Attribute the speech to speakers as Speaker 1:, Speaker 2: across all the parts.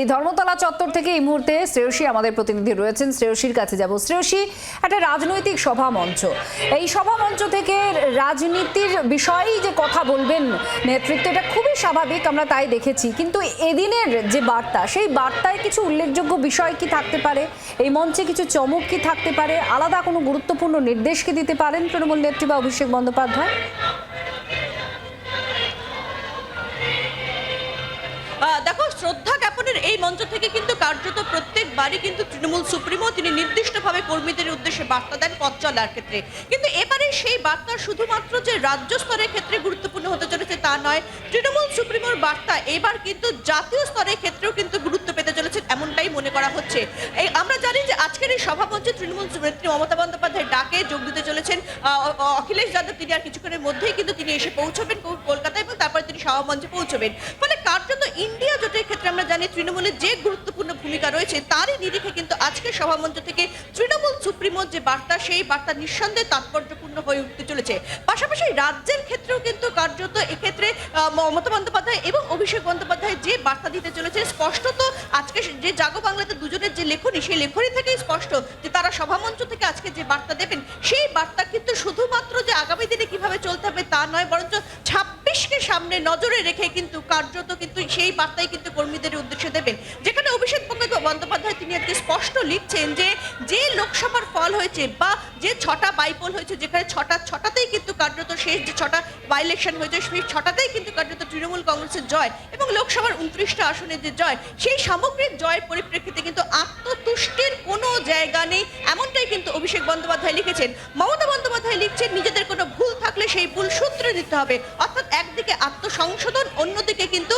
Speaker 1: এই ধর্মতলা চত্বর থেকে এই মুহূর্তে শ্রেয়সী আমাদের প্রতিনিধি রয়েছেন। শ্রেয়সীর কাছে যাব। শ্রেয়সী, একটা রাজনৈতিক সভা মঞ্চ। এই সভা মঞ্চ থেকে রাজনীতির বিষয়েই যে কথা বলবেন নেতৃত্ব, এটা খুবই স্বাভাবিক, আমরা তাই দেখেছি। কিন্তু এদিনের যে বার্তা, সেই বার্তায় কিছু উল্লেখযোগ্য বিষয় কি থাকতে পারে? এই মঞ্চে কিছু চমক কি থাকতে পারে? আলাদা কোনো গুরুত্বপূর্ণ নির্দেশ কি দিতে পারেন তৃণমূল নেত্রী বা অভিষেক বন্দ্যোপাধ্যায়?
Speaker 2: এই মঞ্চ থেকে কিন্তু কার্যত প্রত্যেকবারই কিন্তু তৃণমূল সুপ্রিমো তিনি নির্দিষ্টভাবে কর্মীদের উদ্দেশ্যে বার্তা দেন পথ চলার ক্ষেত্রে। কিন্তু এবারে সেই বার্তা শুধুমাত্র যে রাজ্য স্তরের ক্ষেত্রে গুরুত্বপূর্ণ হতে চলেছে তা নয়, তৃণমূল সুপ্রিমোর বার্তা এবার কিন্তু জাতীয় স্তরের ক্ষেত্রেও কিন্তু গুরুত্ব পেতে চলেছে এমনটাই মনে করা হচ্ছে। এই আমরা জানি যে আজকের এই সভামঞ্চে তৃণমূল নেত্রী মমতা বন্দ্যোপাধ্যায় ডাকে যোগ দিতে চলেছেন অখিলেশ যাদব, তিনি আর কিছুক্ষণের মধ্যেই কিন্তু তিনি এসে পৌঁছবেন কলকাতায় এবং তারপরে তিনি সভামঞ্চে পৌঁছবেন। ফলে কার্যত ইন্ডিয়া জোটের ক্ষেত্রে আমরা জানি তৃণমূলের যে গুরুত্বপূর্ণ ভূমিকা রয়েছে, তারই নিরিখে কিন্তু আজকের সভামঞ্চ থেকে তৃণমূল সুপ্রিমোর যে বার্তা, সেই বার্তা নিঃসন্দেহে তাৎপর্যপূর্ণ হয়ে উঠতে চলেছে। পাশাপাশি রাজ্যের ক্ষেত্রেও কিন্তু কার্যত এক্ষেত্রে মমতা বন্দ্যোপাধ্যায় এবং অভিষেক বন্দ্যোপাধ্যায় যে বার্তা দিতে চলেছে স্পষ্টত আজকে যে জাগো বাংলাতে দুজনের যে লেখনী, সেই লেখনী থেকেই স্পষ্ট যে তারা সভামঞ্চ থেকে আজকে যে বার্তা দেবেন, সেই বার্তা কিন্তু শুধুমাত্র যে আগামী দিনে কীভাবে চলতে হবে তা নয়, বরঞ্চ ছাব্বিশকে সামনে নজরে রেখে কিন্তু কার্যত কিন্তু সেই বার্তাই কিন্তু কর্মীদের উদ্দেশ্যে দেবেন। যেখানে অভিষেক বন্দ্যোপাধ্যায় তিনি আজকে স্পষ্ট লিখছেন যে যে লোকসভার ফল হয়েছে বা যে ছটা বাইপোল হয়েছে, যেখানে ছটা, ছটাতেই কিন্তু কার্যত শেষ, যে ছটা বাই ইলেকশন হয়েছে, সেই ছটাতেই কিন্তু কার্যত তৃণমূল কংগ্রেসের জয় এবং লোকসভার উনত্রিশটা আসনে যে জয়, সেই সামগ্রিক জয়ের পরিপ্রেক্ষিতে কিন্তু আত্মতুষ্টির কোনো জায়গা নেই, এমনটাই কিন্তু অভিষেক বন্দ্যোপাধ্যায় লিখেছেন। মমতা বন্দ্যোপাধ্যায় লিখছেন, নিজেদের কোনো ভুল থাকলে সেই ভুল সূত্রে দিতে হবে। অর্থাৎ একদিকে আত্মসংশোধন অন্যদিকে কিন্তু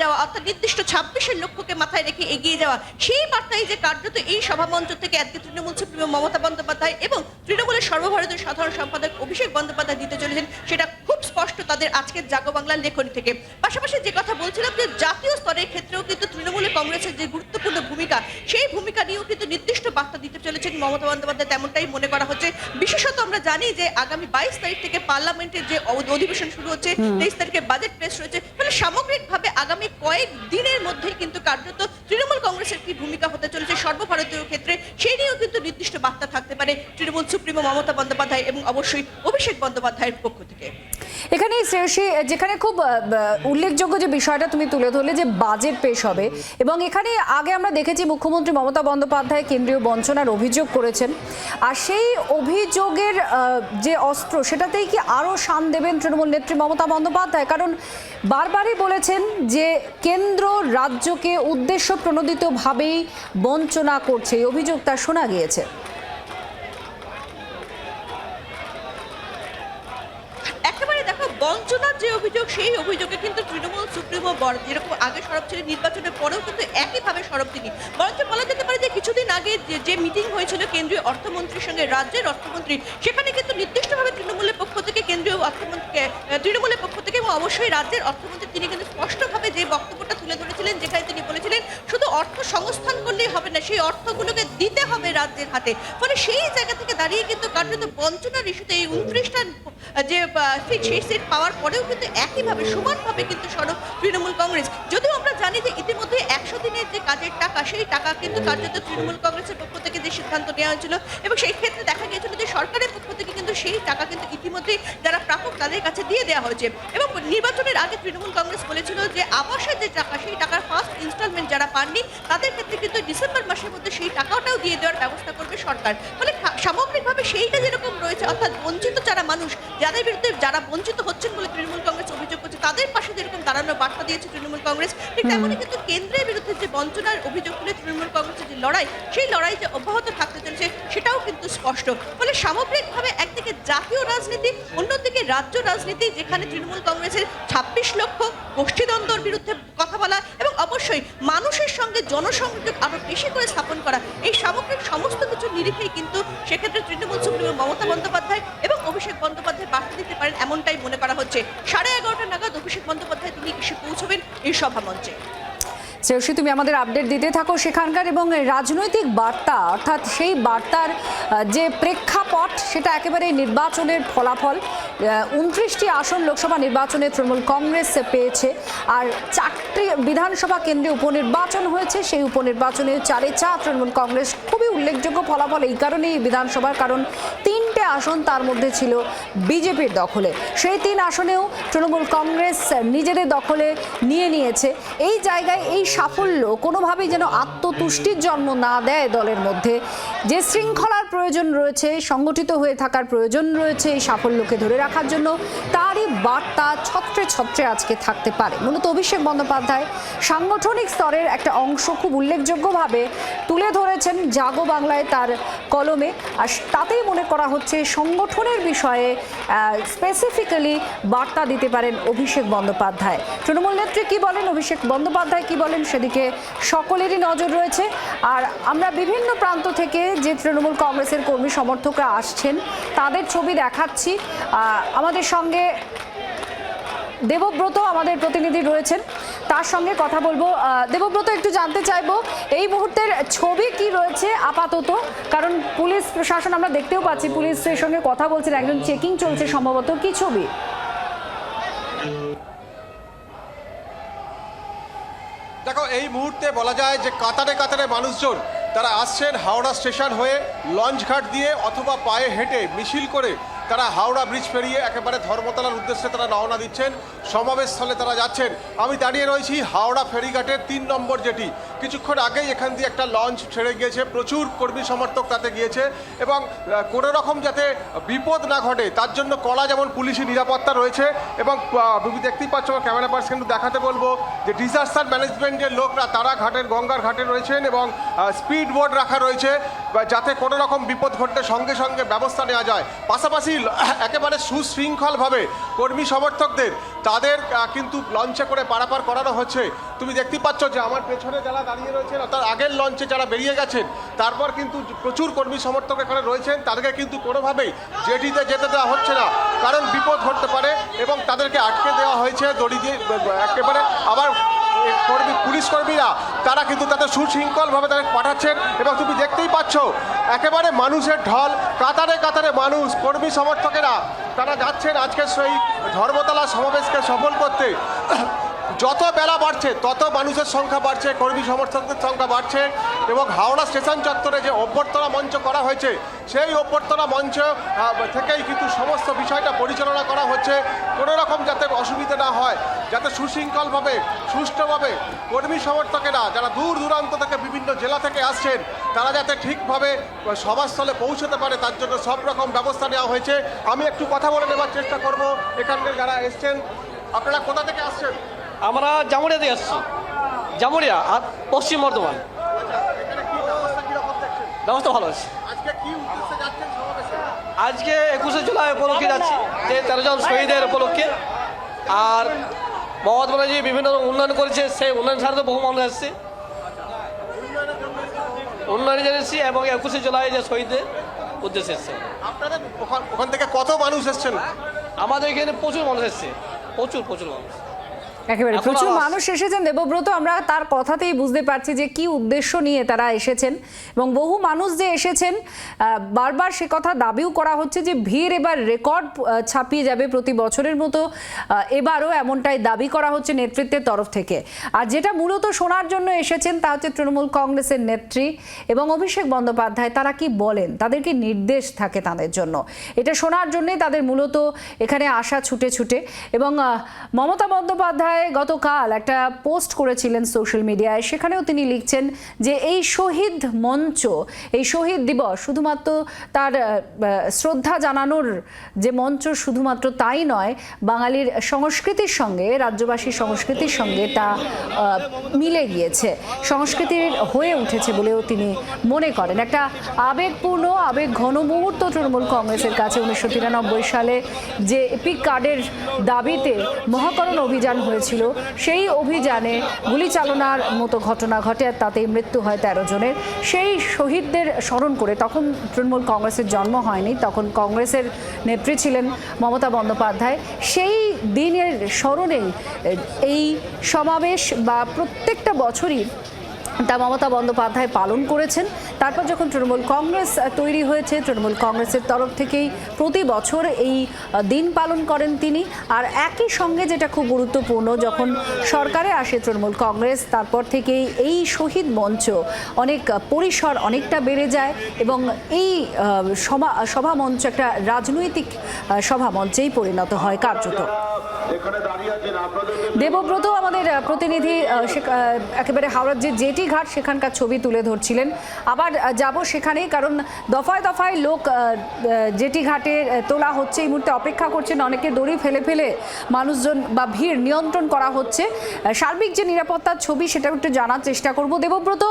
Speaker 2: যাওয়া অর্থাৎ নির্দিষ্ট ছাব্বিশের লক্ষ্যকে মাথায় রেখে এগিয়ে যাওয়া সেই বার্তাই যে কার্যত এই সভামঞ্চ থেকে আজকে তৃণমূল সুপ্রিমো মমতা বন্দ্যোপাধ্যায় এবং তৃণমূলের সর্বভারতীয় সাধারণ সম্পাদক অভিষেক বন্দ্যোপাধ্যায় দিতে চলেছেন সেটা খুব স্পষ্ট তাদের আজকের জাগো বাংলার লেখনী থেকে। পাশাপাশি যে কথা বলছিলাম যে জাতীয় স্তরের ক্ষেত্রেও কিন্তু তৃণমূলে কংগ্রেসের যে গুরুত্বপূর্ণ ভূমিকা সেই ভূমিকা নিয়েও কিন্তু নির্দিষ্ট বার্তা দিতে চলেছেন মমতা বন্দ্যোপাধ্যায় তেমনটাই মনে করা হচ্ছে। বিশেষত আমরা জানি যে আগামী বাইশ তারিখ থেকে পার্লামেন্টের যে অধিবেশন শুরু হচ্ছে তেইশ তারিখে বাজেট পেশ রয়েছে সামগ্রিকভাবে আগামী কয়েক দিনের মধ্যেই কিন্তু কার্যত তৃণমূল কংগ্রেসের কি ভূমিকা হতে চলেছে সর্বভারতীয় ক্ষেত্রে, সেই নিয়েও কিন্তু নির্দিষ্ট বার্তা থাকতে পারে তৃণমূল সুপ্রিমো মমতা বন্দ্যোপাধ্যায় এবং অবশ্যই অভিষেক বন্দ্যোপাধ্যায়ের পক্ষ থেকে।
Speaker 1: এখানে শ্রেয়সী যেখানে খুব উল্লেখযোগ্য যে বিষয়টা তুমি তুলে ধরলে যে বাজেট পেশ হবে এবং এখানে আগে আমরা দেখেছি মুখ্যমন্ত্রী মমতা বন্দ্যোপাধ্যায় কেন্দ্রীয় বঞ্চনার অভিযোগ করেছেন। আর সেই অভিযোগের যে অস্ত্র সেটাতেই কি আরও শান দেবেন তৃণমূল নেত্রী মমতা বন্দ্যোপাধ্যায়? কারণ বারবারই বলেছেন যে কেন্দ্র রাজ্যকে উদ্দেশ্য প্রণোদিতভাবেই বঞ্চনা করছে। এই অভিযোগ তার শোনা গিয়েছে
Speaker 2: একেবারে দেখো বঞ্চনার যে অভিযোগ সেই অভিযোগে কিন্তু তৃণমূল, সুপ্রিমো বড় যেরকম আগে সরব ছিলেন, নির্বাচনের পরেও কিন্তু একইভাবে সরব তিনি। বরঞ্চ বলা যেতে পারে যে কিছুদিন আগে যে- মিটিং হয়েছিল কেন্দ্রীয় অর্থমন্ত্রীর সঙ্গে, রাজ্যের অর্থমন্ত্রী, সেখানে কিন্তু নির্দিষ্টভাবে তৃণমূলের পক্ষ থেকে, কেন্দ্রীয় অর্থমন্ত্রীকে তৃণমূলের পক্ষ থেকে এবং অবশ্যই রাজ্যের অর্থমন্ত্রী, তিনি কিন্তু স্পষ্টভাবে যে বক্তব্যটা তুলে ধরেছিলেন, যেখানে তিনি বলেছিলেন, শুধু অর্থ সংস্থান করলেই হবে না, সেই অর্থগুলোকে দিতে হবে রাজ্যের হাতে। ফলে সেই জায়গা থেকে দাঁড়িয়ে কিন্তু কার্যত বঞ্চনার ইস্যুতে এই উনত্রিশটা যে সিট পাওয়ার পরেও কিন্তু একইভাবে সমানভাবে কিন্তু সরব তৃণমূল কংগ্রেস। যদিও আমরা জানি যে ইতিমধ্যে একশো দিনের যে কাজের টাকা, সেই টাকা কিন্তু কার্যত তৃণমূল কংগ্রেসের পক্ষ থেকে যে সিদ্ধান্ত নেওয়া হয়েছিল এবং সেই ক্ষেত্রে দেখা গিয়েছিল যে সরকারের পক্ষ থেকে কিন্তু সেই টাকা কিন্তু ইতিমধ্যেই যারা প্রাপক তাদের কাছে দিয়ে দেওয়া হয়েছে। এবং নির্বাচনের আগে তৃণমূল কংগ্রেস বলেছিল যে আবাসের যে টাকা, সেই টাকার ফার্স্ট ইনস্টলমেন্ট যারা পাননি, তাদের ক্ষেত্রে কিন্তু ডিসেম্বর মাসের মধ্যে সেই টাকাটাও দিয়ে দেওয়ার ব্যবস্থা করবে সরকার। ফলে সামগ্রিকভাবে সেইটা যেরকম রয়েছে, অর্থাৎ বঞ্চিত যারা মানুষ, যাদের বিরুদ্ধে যারা বঞ্চিত হচ্ছেন বলে তৃণমূল কংগ্রেস অভিযোগ করছে, তাদের পাশে যেরকম দাঁড়ানোর বার্তা দিয়েছে তৃণমূল কংগ্রেস, ঠিক তেমনই কিন্তু কেন্দ্রের বিরুদ্ধে যে বঞ্চনার অভিযোগ তুলে তৃণমূল কংগ্রেসের যে লড়াই, সেই লড়াই যে অব্যাহত থাকতে চলেছে সেটাও কিন্তু স্পষ্ট। ফলে সামগ্রিকভাবে একদিকে জাতীয় রাজনীতি, অন্যদিকে রাজ্য রাজনীতি, যেখানে তৃণমূল কংগ্রেসের ছাব্বিশ লক্ষ গোষ্ঠীদ্বন্দ্বর বিরুদ্ধে কথা বলা এবং অবশ্যই মানুষের সঙ্গে জনসংযোগ আরও বেশি করে স্থাপন করা, এই সামগ্রিক সমস্ত কিছু নিরিখেই কিন্তু সেক্ষেত্রে তৃণমূল সুপ্রিমো মমতা বন্দ্যোপাধ্যায় এবং অভিষেক বন্দ্যোপাধ্যায় বার্তা দিতে পারেন এমনটাই মনে করা হচ্ছে। সাড়ে এগারোটা নাগাদ অভিষেক বন্দ্যোপাধ্যায় তিনি এসে পৌঁছবেন এই সভা মঞ্চে
Speaker 1: শ্রেয়সী তুমি আমাদের আপডেট দিতে থাকো সেখানকার এবং রাজনৈতিক বার্তা, অর্থাৎ সেই বার্তার যে প্রেক্ষাপট, সেটা একেবারে নির্বাচনের ফলাফল। উনত্রিশটি আসন লোকসভা নির্বাচনে তৃণমূল কংগ্রেস পেয়েছে, আর চারটি বিধানসভা কেন্দ্রে উপনির্বাচন হয়েছে। সেই উপনির্বাচনে চারে চা তৃণমূল কংগ্রেস খুবই উল্লেখযোগ্য ফলাফল। এই কারণেই বিধানসভার কারণ তিনটে আসন তার মধ্যে ছিল বিজেপির দখলে। সেই তিন আসনেও তৃণমূল কংগ্রেস নিজেদের দখলে নিয়ে নিয়েছে। এই জায়গায় এই সাফল্য কোনোভাবেই যেন আত্মতুষ্টির জন্ম না দেয় দলের মধ্যে। যে শৃঙ্খলার প্রয়োজন রয়েছে, সংগঠিত হয়ে থাকার প্রয়োজন রয়েছে এই সাফল্যকে ধরে রাখার জন্য, তারই বার্তা ছত্রে ছত্রে আজকে থাকতে পারে। মূলত অভিষেক বন্দ্যোপাধ্যায় সাংগঠনিক স্তরের একটা অংশ খুব উল্লেখযোগ্যভাবে তুলে ধরেছেন জাগো বাংলায় তার কলমে। আর তাতেই মনে করা হচ্ছে সংগঠনের বিষয়ে স্পেসিফিক্যালি বার্তা দিতে পারেন অভিষেক বন্দ্যোপাধ্যায়। তৃণমূল নেত্রী কী বলেন? অভিষেক বন্দ্যোপাধ্যায় কী বলেন? সেদিকে সকলেরই নজর রয়েছে। আর আমরা বিভিন্ন প্রান্ত থেকে যে তৃণমূল কংগ্রেসের কর্মী সমর্থকরা আসছেন, তাদের ছবি দেখাচ্ছি। আমাদের সঙ্গে দেবব্রত আমাদের প্রতিনিধি রয়েছেন। তার সঙ্গে কথা বলব। দেবব্রত, একটু জানতে চাইব, এই মুহূর্তের ছবি কি রয়েছে আপাতত? কারণ পুলিশ প্রশাসন, আমরা দেখতেও পাচ্ছি পুলিশের সঙ্গে কথা বলছেন, একজন চেকিং চলছে সম্ভবত। কি ছবি?
Speaker 3: দেখো, এই মুহূর্তে বলা যায় যে কাতারে কাতারে মানুষজন তারা আসছেন হাওড়া স্টেশন হয়ে লঞ্চ ঘাট দিয়ে অথবা পায়ে হেঁটে মিছিল করে তারা হাওড়া ব্রিজ পেরিয়ে একেবারে ধর্মতলার উদ্দেশ্যে তারা রওনা দিচ্ছেন। সমাবেশস্থলে তারা যাচ্ছেন। আমি দাঁড়িয়ে রয়েছি হাওড়া ফেরিঘাটের তিন নম্বর যেটি কিছুক্ষণ আগেই এখান দিয়ে একটা লঞ্চ ছেড়ে গিয়েছে। প্রচুর কর্মী সমর্থক তাতে গিয়েছে এবং কোনো রকম যাতে বিপদ না ঘটে, তার জন্য কড়া যেমন পুলিশি নিরাপত্তা রয়েছে এবং তুমি দেখতেই পাচ্ছ ক্যামেরা পার্সন কিন্তু দেখাতে বলব যে ডিজাস্টার ম্যানেজমেন্টের লোকরা তারা ঘাটের গঙ্গার ঘাটে রয়েছেন এবং স্পিড বোর্ড রাখা রয়েছে। যাতে কোনো রকম বিপদ ঘটলে সঙ্গে সঙ্গে ব্যবস্থা নেওয়া যায়। পাশাপাশি একেবারে সুশৃঙ্খলভাবে কর্মী সমর্থকদের, তাদের কিন্তু লঞ্চে করে পারাপার করানো হচ্ছে। তুমি দেখতেই পাচ্ছ যে আমার পেছনে যারা দাঁড়িয়ে রয়েছেন, অর্থাৎ আগের লঞ্চে যারা বেরিয়ে গেছেন, তারপর কিন্তু প্রচুর কর্মী সমর্থক এখানে রয়েছেন। তাদেরকে কিন্তু কোনোভাবেই জেটিতে যেতে দেওয়া হচ্ছে না, কারণ বিপদ ঘটতে পারে এবং তাদেরকে আটকে দেওয়া হয়েছে দড়ি দিয়ে, একেবারে আবার কর্মী, পুলিশ কর্মীরা, তারা কিন্তু তাদের সুশৃঙ্খলভাবে তাদের পাঠাচ্ছেন এবং তুমি দেখতেই পাচ্ছ, একেবারে মানুষের ঢল, কাতারে কাতারে মানুষ, কর্মী সমর্থকেরা, তারা যাচ্ছেন আজকে সেই ধর্মতলা সমাবেশকে সফল করতে। যত বেলা বাড়ছে, তত মানুষের সংখ্যা বাড়ছে, কর্মী সমর্থকদের সংখ্যা বাড়ছে। এবং হাওড়া স্টেশন চত্বরে যে অভ্যর্থনা মঞ্চ করা হয়েছে, সেই অভ্যর্থনা মঞ্চ থেকেই কিন্তু সমস্ত বিষয়টা পরিচালনা করা হচ্ছে। কোনো রকম যাতে অসুবিধা না হয়, যাতে সুশৃঙ্খলভাবে, সুষ্ঠুভাবে কর্মী সমর্থকেরা, যারা দূর দূরান্ত থেকে বিভিন্ন জেলা থেকে আসছেন, তারা যাতে ঠিকভাবে সভাস্থলে পৌঁছতে পারে, তার জন্য সব রকম ব্যবস্থা নেওয়া হয়েছে। আমি একটু কথা বলে নেবার চেষ্টা করব, এখানকার যারা এসছেন। আপনারা কোথা থেকে আসছেন?
Speaker 4: আমরা জামুরিয়া দিয়ে আসছি। জামুরিয়া আর পশ্চিম বর্ধমান
Speaker 3: এখানে কি ব্যবস্থা কীরকম দেখছেন
Speaker 4: ব্যবস্থা ভালো আছে।
Speaker 3: আজকে কি উদ্দেশ্যে
Speaker 4: আজকে একুশে জুলাই উপলক্ষে যাচ্ছি যে তেরো জন শহীদের উপলক্ষে। আর মমতা ব্যানার্জি বিভিন্ন উন্নয়ন করেছে সেই উন্নয়ন সাথে বহু মানুষ আসছে। উন্নয়ন জেনেছি এবং একুশে জুলাই যে শহীদদের উদ্দেশ্যে এসছে।
Speaker 3: আপনাদের ওখান ওখান থেকে কত মানুষ এসছেন?
Speaker 4: আমাদের এখানে প্রচুর মানুষ এসছে প্রচুর প্রচুর মানুষ।
Speaker 1: একেবারে প্রচুর মানুষ এসেছেন। দেবব্রত আমরা তার কথাতেই বুঝতে পারছি যে কি উদ্দেশ্য নিয়ে তারা এসেছেন এবং বহু মানুষ যে এসেছেন বারবার সে কথা দাবিও করা হচ্ছে যে ভিড় এবার রেকর্ড ছাপিয়ে যাবে প্রতি বছরের মতো। এবারও এমনটাই দাবি করা হচ্ছে নেতৃত্বের তরফ থেকে। আর যেটা মূলত শোনার জন্য এসেছেন তা হচ্ছে তৃণমূল কংগ্রেসের নেত্রী এবং অভিষেক বন্দ্যোপাধ্যায়। তারা কি বলেন? তাদের কি নির্দেশ থাকে তাদের জন্য? এটা শোনার জন্যই তাদের মূলত এখানে আসা ছুটে ছুটে এবং মমতা বন্দ্যোপাধ্যায় গতকাল একটা পোস্ট করেছিলেন সোশ্যাল মিডিয়ায়। সেখানেও তিনি লিখছেন যে এই শহীদ মঞ্চ, এই শহীদ দিবস শুধুমাত্র তার শ্রদ্ধা জানানোর যে মঞ্চ শুধুমাত্র তাই নয়, বাঙালির সংস্কৃতির সঙ্গে, রাজ্যবাসীর সংস্কৃতির সঙ্গে তা মিলে গিয়েছে। সংস্কৃতির হয়ে উঠেছে বলেও তিনি মনে করেন। একটা আবেগপূর্ণ আবেগ ঘন মুহূর্ত তৃণমূল কংগ্রেসের কাছে উনিশশো তিরানব্বই সালে যে পিক কার্ডের দাবিতে মহাকরণ অভিযান হয়েছিল। সেই অভিযানে গুলি চালনার মতো ঘটনা ঘটে আর তাতেই মৃত্যু হয় তেরো জনের। সেই শহীদদের স্মরণ করে তখন তৃণমূল কংগ্রেসের জন্ম হয়নি, তখন কংগ্রেসের নেত্রী ছিলেন মমতা বন্দ্যোপাধ্যায়। সেই দিনের স্মরণেই এই সমাবেশ বা প্রত্যেকটা বছরই তা মমতা বন্দ্যোপাধ্যায় পালন করেছেন। তারপর যখন তৃণমূল কংগ্রেস তৈরি হয়েছে, তৃণমূল কংগ্রেসের তরফ থেকেই প্রতি বছর এই দিন পালন করেন তিনি। আর একই সঙ্গে যেটা খুব গুরুত্বপূর্ণ, যখন সরকারে আসে তৃণমূল কংগ্রেস, তারপর থেকেই এই শহীদ মঞ্চ অনেক পরিসর অনেকটা বেড়ে যায় এবং এই সভা সভা মঞ্চ একটা রাজনৈতিক সভা মঞ্চেই পরিণত হয় কার্যত। দেবব্রত আমাদের প্রতিনিধি একেবারে হাওড়ার যে জেটি ঘাট, সেখানকার ছবি তুলে ধরছিলেন। আবার যাব সেখানেই কারণ দফায় দফায় লোক জেটি ঘাটে তোলা হচ্ছে। এই মুহূর্তে অপেক্ষা করছেন অনেকে দড়ি ফেলে ফেলে মানুষজন বা ভিড় নিয়ন্ত্রণ করা হচ্ছে। সার্বিক যে নিরাপত্তার ছবি সেটা একটু জানার চেষ্টা করব। দেবব্রত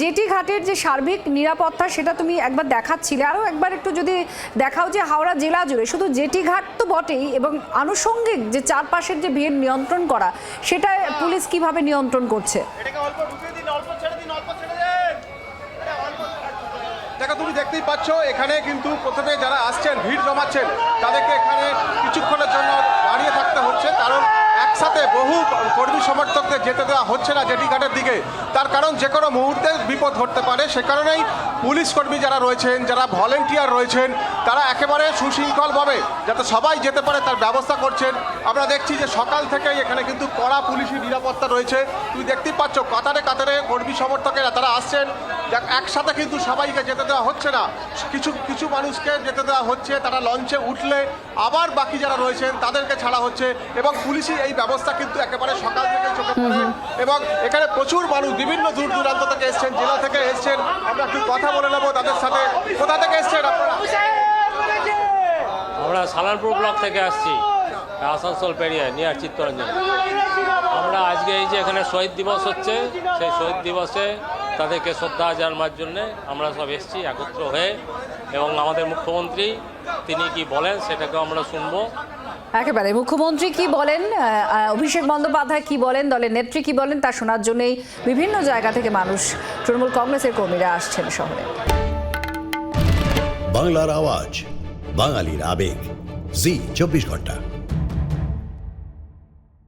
Speaker 1: জেটি ঘাটের যে সার্বিক নিরাপত্তা, সেটা তুমি একবার দেখাচ্ছিলে। আরও একবার একটু যদি দেখাও যে হাওড়া জেলা জুড়ে, শুধু জেটি ঘাট তো বটেই, এবং আনুষঙ্গিক যে চারপাশের যে ভিড় নিয়ন্ত্রণ করা সেটা পুলিশ কীভাবে নিয়ন্ত্রণ করছে?
Speaker 3: দেখো তুমি দেখতেই পাচ্ছ এখানে কিন্তু প্রথমে যারা আসছেন ভিড় জমাচ্ছেন তাদেরকে এখানে কিছুক্ষণের জন্য দাঁড়িয়ে থাকতে হচ্ছে কারণ একসাথে বহু কর্মী সমর্থকদের যেতে দেওয়া হচ্ছে না জেটি ঘাটের দিকে। তার কারণ যে কোনো মুহূর্তে বিপদ ঘটতে পারে। সে কারণেই পুলিশ কর্মী যারা রয়েছেন, যারা ভলেন্টিয়ার রয়েছেন, তারা একেবারে সুশৃঙ্খলভাবে যাতে সবাই যেতে পারে তার ব্যবস্থা করছেন। আমরা দেখছি যে সকাল থেকেই এখানে কিন্তু কড়া পুলিশি নিরাপত্তা রয়েছে। তুমি দেখতেই পাচ্ছ কাতারে কাতারে কর্মী সমর্থকেরা তারা আসছেন। দেখ একসাথে কিন্তু সবাইকে যেতে দেওয়া হচ্ছে না। কিছু কিছু মানুষকে যেতে দেওয়া হচ্ছে তারা লঞ্চে উঠলে আবার বাকি যারা রয়েছেন তাদেরকে ছাড়া হচ্ছে এবং পুলিশি এই ব্যবস্থা কিন্তু একেবারে সকাল থেকে চোখে পড়ে। এবং এখানে প্রচুর মানুষ বিভিন্ন দূর দূরান্ত থেকে এসছেন জেলা থেকে এসছেন। আমরা একটু কথা বলে নেব তাদের সাথে। কোথা থেকে এসছেন আপনারা?
Speaker 5: আমরা সালানপুর ব্লক থেকে আসছি আসানসোল পেরিয়ে নিয়ার চিত্তরঞ্জন। আমরা আজকে এই যে এখানে শহীদ দিবস হচ্ছে সেই শহীদ দিবসে তাদেরকে শ্রদ্ধা জানানোর জন্যে আমরা সব এসেছি একত্র হয়ে। এবং আমাদের মুখ্যমন্ত্রী তিনি কি বলেন সেটাকেও আমরা শুনব।
Speaker 1: একেবারে। মুখ্যমন্ত্রী কি বলেন? অভিষেক বন্দ্যোপাধ্যায় কি বলেন? দলের নেত্রী কি বলেন? তা শোনার জন্যই বিভিন্ন জায়গা থেকে মানুষ তৃণমূল কংগ্রেসের কর্মীরা আসছেন শহরে।
Speaker 6: বাংলার আওয়াজ বাঙালির আবেগ। জি চব্বিশ ঘণ্টা।